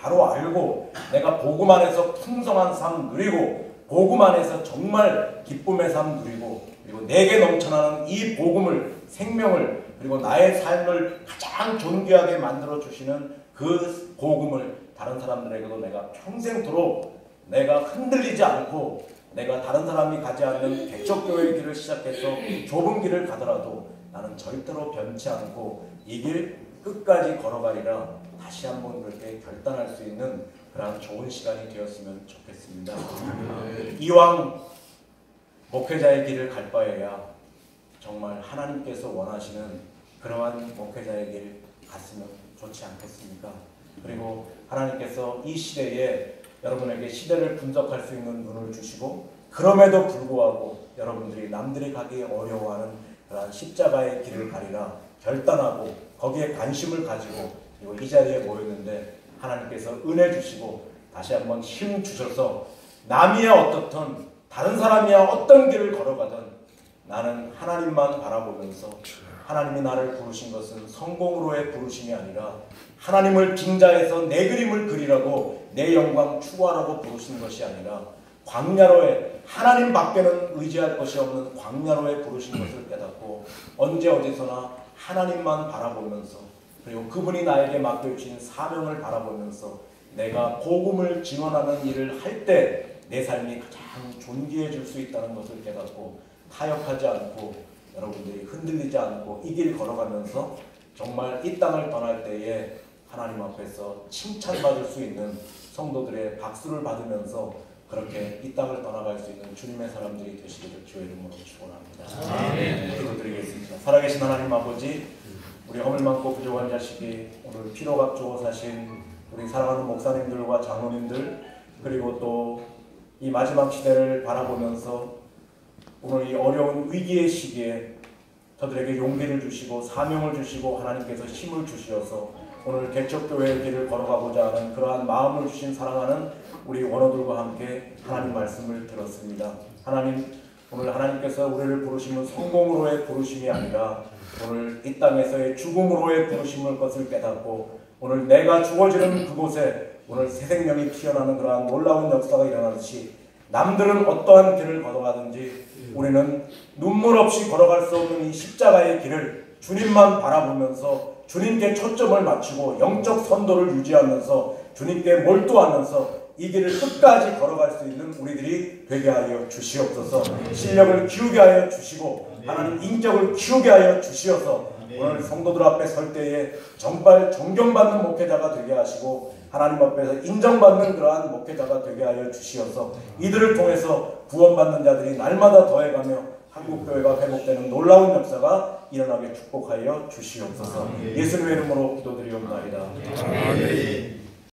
바로 알고 내가 복음 안에서 풍성한 삶 누리고 복음 안에서 정말 기쁨의 삶 누리고 그리고 내게 넘쳐나는 이 복음을 생명을 그리고 나의 삶을 가장 존귀하게 만들어 주시는 그 복음을 다른 사람들에게도 내가 평생토록 내가 흔들리지 않고 내가 다른 사람이 가지 않는 개척교회의 길을 시작해서 좁은 길을 가더라도 나는 절대로 변치 않고 이 길 끝까지 걸어가리라 다시 한번 그렇게 결단할 수 있는 그런 좋은 시간이 되었으면 좋겠습니다. 이왕 목회자의 길을 갈 바에야 정말 하나님께서 원하시는 그러한 목회자의 길 갔으면 좋지 않겠습니까? 그리고 하나님께서 이 시대에 여러분에게 시대를 분석할 수 있는 눈을 주시고 그럼에도 불구하고 여러분들이 남들이 가기 어려워하는 그러한 십자가의 길을 가리라 결단하고 거기에 관심을 가지고 이 자리에 모였는데 하나님께서 은혜 주시고 다시 한번 힘 주셔서 남이야 어떻든 다른 사람이야 어떤 길을 걸어가든 나는 하나님만 바라보면서 하나님이 나를 부르신 것은 성공으로의 부르심이 아니라 하나님을 빙자해서 내 그림을 그리라고 내 영광 추구하라고 부르신 것이 아니라 광야로에 하나님 밖에는 의지할 것이 없는 광야로에 부르신 것을 깨닫고 언제 어디서나 하나님만 바라보면서 그리고 그분이 나에게 맡겨주신 사명을 바라보면서 내가 복음을 증언하는 일을 할 때 내 삶이 가장 존귀해질 수 있다는 것을 깨닫고 타협하지 않고 여러분들이 흔들리지 않고 이 길 걸어가면서 정말 이 땅을 떠날 때에 하나님 앞에서 칭찬받을 수 있는 성도들의 박수를 받으면서 그렇게 이 땅을 떠나갈 수 있는 주님의 사람들이 되시기를 주의 이름으로 축원합니다. 기도드리겠습니다. 살아계신 하나님 아버지 우리 허물 많고 부족한 자식이 오늘 피로각 주어 사신 우리 사랑하는 목사님들과 장로님들 그리고 또 이 마지막 시대를 바라보면서 오늘 이 어려운 위기의 시기에 저들에게 용기를 주시고 사명을 주시고 하나님께서 힘을 주시어서 오늘 개척교회의 길을 걸어가고자 하는 그러한 마음을 주신 사랑하는 우리 원어들과 함께 하나님 말씀을 들었습니다. 하나님 오늘 하나님께서 우리를 부르시면 성공으로의 부르심이 아니라 오늘 이 땅에서의 죽음으로의 부르심을 것을 깨닫고 오늘 내가 죽어지는 그곳에 오늘 새 생명이 피어나는 그러한 놀라운 역사가 일어나듯이 남들은 어떠한 길을 걸어가든지 우리는 눈물 없이 걸어갈 수 없는 이 십자가의 길을 주님만 바라보면서 주님께 초점을 맞추고 영적 선도를 유지하면서 주님께 몰두하면서 이 길을 끝까지 걸어갈 수 있는 우리들이 되게 하여 주시옵소서. 실력을 키우게 하여 주시고 하나님 인격을 키우게 하여 주시어서 오늘 성도들 앞에 설 때에 정말 존경받는 목회자가 되게 하시고 하나님 앞에서 인정받는 그러한 목회자가 되게 하여 주시어서 이들을 통해서 구원받는 자들이 날마다 더해가며 한국교회가 회복되는 놀라운 역사가 일어나게 축복하여 주시옵소서. 예수님의 이름으로 기도드리옵나이다.